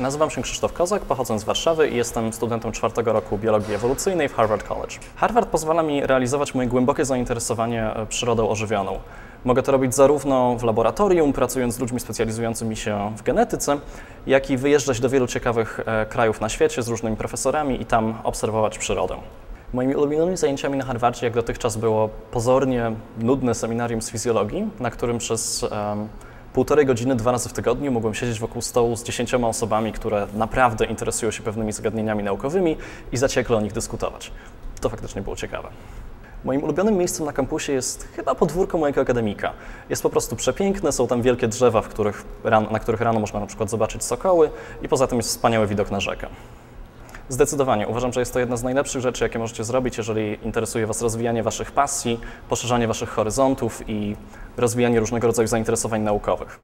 Nazywam się Krzysztof Kozak, pochodzę z Warszawy i jestem studentem czwartego roku biologii ewolucyjnej w Harvard College. Harvard pozwala mi realizować moje głębokie zainteresowanie e, przyrodą ożywioną. Mogę to robić zarówno w laboratorium, pracując z ludźmi specjalizującymi się w genetyce, jak i wyjeżdżać do wielu ciekawych e, krajów na świecie z różnymi profesorami i tam obserwować przyrodę. Moimi ulubionymi zajęciami na Harvardzie jak dotychczas było pozornie nudne seminarium z fizjologii, na którym przez um, półtorej godziny dwa razy w tygodniu mogłem siedzieć wokół stołu z dziesięcioma osobami, które naprawdę interesują się pewnymi zagadnieniami naukowymi i zaciekle o nich dyskutować. To faktycznie było ciekawe. Moim ulubionym miejscem na kampusie jest chyba podwórko mojego akademika. Jest po prostu przepiękne, są tam wielkie drzewa, których, na których rano można na przykład zobaczyć sokoły i poza tym jest wspaniały widok na rzekę. Zdecydowanie. Uważam, że jest to jedna z najlepszych rzeczy, jakie możecie zrobić, jeżeli interesuje Was rozwijanie Waszych pasji, poszerzanie Waszych horyzontów i rozwijanie różnego rodzaju zainteresowań naukowych.